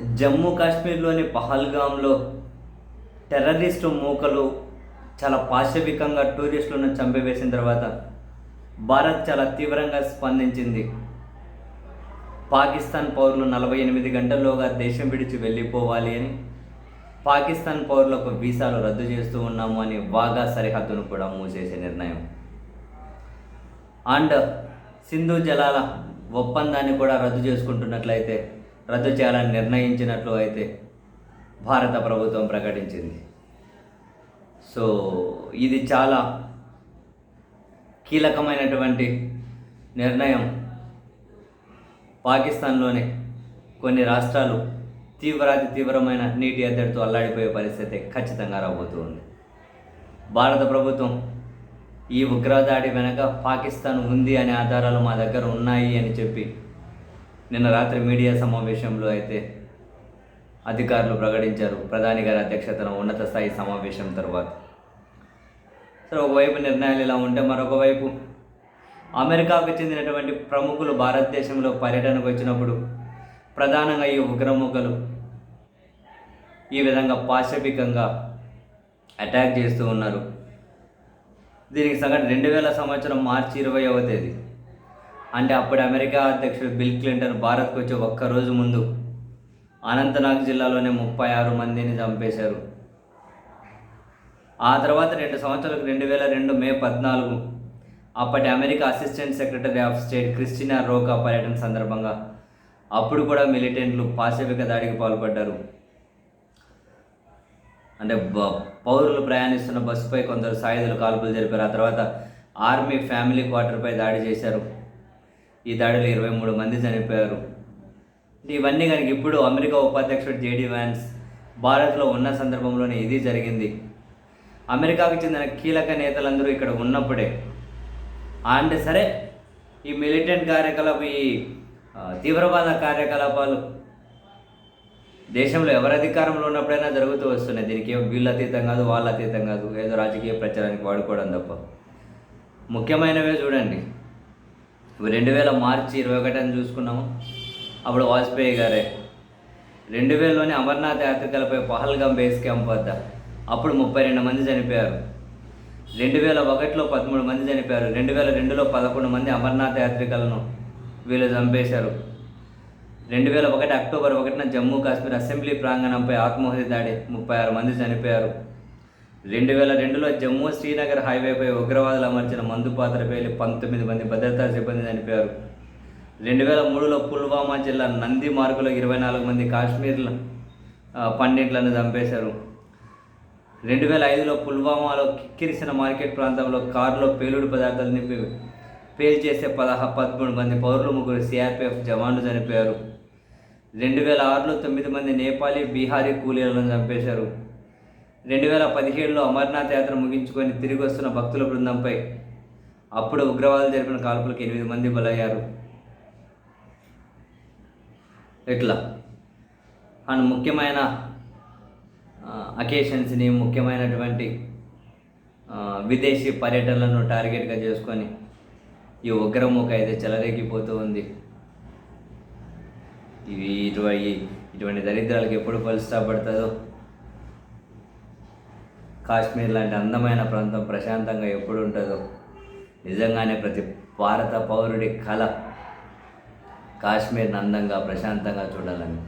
జమ్మూ కాశ్మీర్లోని పహల్గాంలో టెర్రరిస్టు మూకలు చాలా పాశవికంగా టూరిస్టులను చంపివేసిన తర్వాత భారత్ చాలా తీవ్రంగా స్పందించింది. పాకిస్తాన్ పౌరులు నలభై ఎనిమిది గంటల్లోగా దేశం విడిచి వెళ్ళిపోవాలి అని పాకిస్తాన్ పౌరులకు వీసాలు రద్దు చేస్తూ ఉన్నాము అని వాగా సరిహద్దును కూడా మూసేసే నిర్ణయం. అండ్ సింధు జలాల ఒప్పందాన్ని కూడా రద్దు చేసుకుంటున్నట్లయితే రద్దు చేయాలని నిర్ణయించినట్లు అయితే భారత ప్రభుత్వం ప్రకటించింది. సో ఇది చాలా కీలకమైనటువంటి నిర్ణయం. పాకిస్తాన్లోని కొన్ని రాష్ట్రాలు తీవ్రాతి తీవ్రమైన నీటి ఎద్దడితో అల్లాడిపోయే పరిస్థితి ఖచ్చితంగా రాబోతూ ఉంది భారత ప్రభుత్వం ఈ ఉగ్రదాడి వెనక పాకిస్తాన్ ఉంది అనే ఆధారాలు మా దగ్గర ఉన్నాయి అని చెప్పి నిన్న రాత్రి మీడియా సమావేశంలో అయితే అధికారులు ప్రకటించారు. ప్రధాని గారి అధ్యక్షతన ఉన్నత స్థాయి సమావేశం తర్వాత. సరే ఒకవైపు నిర్ణయాలు ఇలా ఉంటే మరొక వైపు అమెరికాకు చెందినటువంటి ప్రముఖులు భారతదేశంలో పర్యటనకు వచ్చినప్పుడు ప్రధానంగా ఈ ఉగ్రముఖలు ఈ విధంగా పాశవికంగా అటాక్ చేస్తూ ఉన్నారు. దీనికి సంఘటన రెండు వేల సంవత్సరం మార్చి ఇరవైవ తేదీ. అంటే అప్పుడు అమెరికా అధ్యక్షుడు బిల్ క్లింటన్ భారత్కు వచ్చే ఒక్కరోజు ముందు అనంతనాగ్ జిల్లాలోనే ముప్పై ఆరు మందిని చంపేశారు. ఆ తర్వాత రెండు సంవత్సరాలకు రెండు వేల రెండు మే పద్నాలుగు అప్పటి America assistant secretary of state Christina Rocca పర్యటన సందర్భంగా అప్పుడు కూడా మిలిటెంట్లు పాశవిక దాడికి పాల్పడ్డారు. అంటే పౌరులు ప్రయాణిస్తున్న బస్సుపై కొందరు సాయుధులు కాల్పులు జరిపారు. ఆ తర్వాత ఆర్మీ ఫ్యామిలీ క్వార్టర్పై దాడి చేశారు. ఈ దాడిలో ఇరవై మూడు మంది చనిపోయారు. ఇవన్నీ కనుక ఇప్పుడు అమెరికా ఉపాధ్యక్షుడు జేడీ వ్యాన్స్ భారత్లో ఉన్న సందర్భంలోనే ఇది జరిగింది. అమెరికాకు చెందిన కీలక నేతలందరూ ఇక్కడ ఉన్నప్పుడే అంటే సరే ఈ మిలిటెంట్ కార్యకలాపం ఈ తీవ్రవాద కార్యకలాపాలు దేశంలో ఎవరు అధికారంలో ఉన్నప్పుడైనా జరుగుతూ వస్తున్నాయి. దీనికి ఏం వీళ్ళ అతీతం కాదు వాళ్ళ అతీతం కాదు ఏదో రాజకీయ ప్రచారానికి వాడుకోవడం తప్ప. ముఖ్యమైనవే చూడండి. రెండు వేల మార్చి ఇరవై ఒకటిని చూసుకున్నాము. అప్పుడు వాజ్పేయి గారే రెండు వేలలోనే అమర్నాథ్ యాత్రికలపై పహల్గాం బేస్ క్యాంప్ వద్ద అప్పుడు ముప్పై రెండు మంది చనిపోయారు. రెండు వేల ఒకటిలో పదమూడు మంది చనిపోయారు. రెండు వేల రెండులో పదకొండు మంది అమర్నాథ్ యాత్రికలను వీళ్ళు చంపేశారు. రెండు వేల ఒకటి అక్టోబర్ ఒకటిన జమ్మూ కాశ్మీర్ అసెంబ్లీ ప్రాంగణంపై ఆత్మహత్య దాడి ముప్పై ఆరు మంది చనిపోయారు. రెండు వేల రెండులో జమ్మూ శ్రీనగర్ హైవేపై ఉగ్రవాదులు అమర్చిన మందు పాత్ర పేలి పంతొమ్మిది మంది భద్రతా సిబ్బంది చనిపోయారు. రెండు వేల మూడులో పుల్వామా జిల్లా నంది మార్గులో ఇరవై నాలుగు మంది కాశ్మీర్ల పండిట్లను చంపేశారు. రెండు వేల ఐదులో పుల్వామాలో కిక్కిరిసిన మార్కెట్ ప్రాంతంలో కారులో పేలుడు పదార్థాలు నింపి పేల్చేసే పదహ పదమూడు మంది పౌరులు ముగ్గురు సిఆర్పిఎఫ్ జవాన్లు చనిపోయారు. రెండు వేల ఆరులో తొమ్మిది మంది నేపాలీ బీహారీ కూలీలను చంపేశారు. రెండు వేల పదిహేడులో అమర్నాథ్ యాత్ర ముగించుకొని తిరిగి వస్తున్న భక్తుల బృందంపై అప్పుడు ఉగ్రవాదులు జరిపిన కాల్పులకు ఎనిమిది మంది బలయ్యారు. ఇట్లా. అండ్ ముఖ్యమైన అకేషన్స్ని ముఖ్యమైనటువంటి విదేశీ పర్యటనలను టార్గెట్గా చేసుకొని ఈ ఉగ్రముఖ అయితే చెలరేగిపోతూ ఉంది. ఇవి ఇటువంటి ఇటువంటి దరిద్రాలకు ఎప్పుడు పలుస్తాపడుతుందో కాశ్మీర్ లాంటి అందమైన ప్రాంతం ప్రశాంతంగా ఎప్పుడు ఉంటుందో. నిజంగానే ప్రతి భారత పౌరుడి కళ కాశ్మీర్ని అందంగా ప్రశాంతంగా చూడాలని.